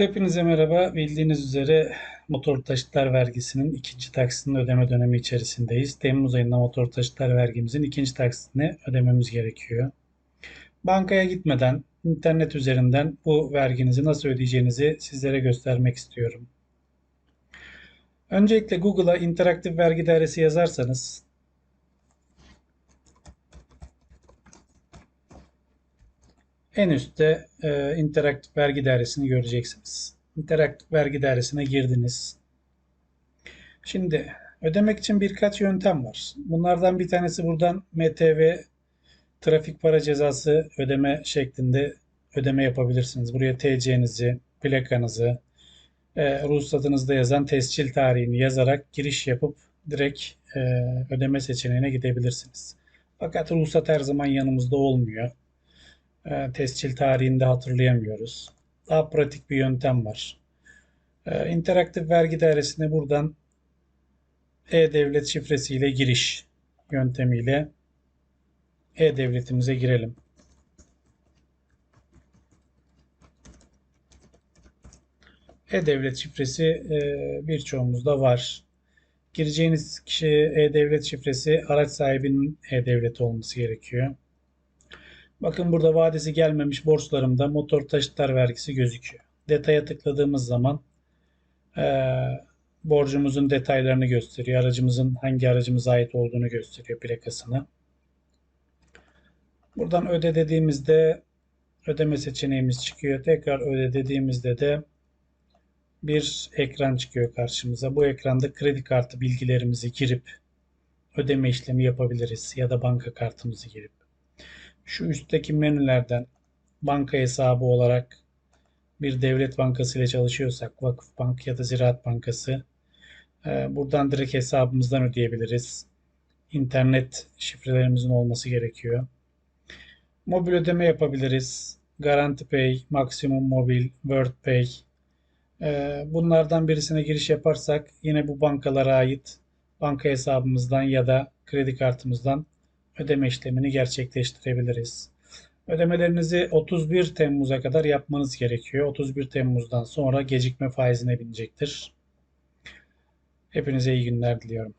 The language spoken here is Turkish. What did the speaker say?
Hepinize merhaba. Bildiğiniz üzere motor taşıtlar vergisinin ikinci taksitinin ödeme dönemi içerisindeyiz. Temmuz ayında motor taşıtlar vergimizin ikinci taksitini ödememiz gerekiyor. Bankaya gitmeden internet üzerinden bu verginizi nasıl ödeyeceğinizi sizlere göstermek istiyorum. Öncelikle Google'a interaktif vergi dairesi yazarsanız En üstte e, interaktif vergi dairesini göreceksiniz. İnteraktif vergi dairesine girdiniz. Şimdi ödemek için birkaç yöntem var. Bunlardan bir tanesi buradan MTV trafik para cezası ödeme şeklinde ödeme yapabilirsiniz. Buraya TC'nizi, plakanızı, e, ruhsatınızda yazan tescil tarihini yazarak giriş yapıp direkt e, ödeme seçeneğine gidebilirsiniz. Fakat ruhsat her zaman yanımızda olmuyor e, tescil tarihinde hatırlayamıyoruz. Daha pratik bir yöntem var. E, interaktif vergi dairesine buradan e-devlet şifresiyle giriş yöntemiyle e-devletimize girelim. E-devlet şifresi e, birçoğumuzda var. Gireceğiniz kişi e-devlet şifresi araç sahibinin e-devleti olması gerekiyor. Bakın burada vadesi gelmemiş borçlarımda motor taşıtlar vergisi gözüküyor. Detaya tıkladığımız zaman e, borcumuzun detaylarını gösteriyor. Aracımızın hangi aracımıza ait olduğunu gösteriyor plakasını. Buradan öde dediğimizde ödeme seçeneğimiz çıkıyor. Tekrar öde dediğimizde de bir ekran çıkıyor karşımıza. Bu ekranda kredi kartı bilgilerimizi girip ödeme işlemi yapabiliriz ya da banka kartımızı girip şu üstteki menülerden banka hesabı olarak bir devlet bankası ile çalışıyorsak Vakıfbank ya da Ziraat Bankası e, buradan direkt hesabımızdan ödeyebiliriz. İnternet şifrelerimizin olması gerekiyor. Mobil ödeme yapabiliriz. Garanti Pay, Maximum Mobil, WordPay. E, bunlardan birisine giriş yaparsak yine bu bankalara ait banka hesabımızdan ya da kredi kartımızdan ödeme işlemini gerçekleştirebiliriz. Ödemelerinizi 31 Temmuz'a kadar yapmanız gerekiyor. 31 Temmuz'dan sonra gecikme faizine binecektir. Hepinize iyi günler diliyorum.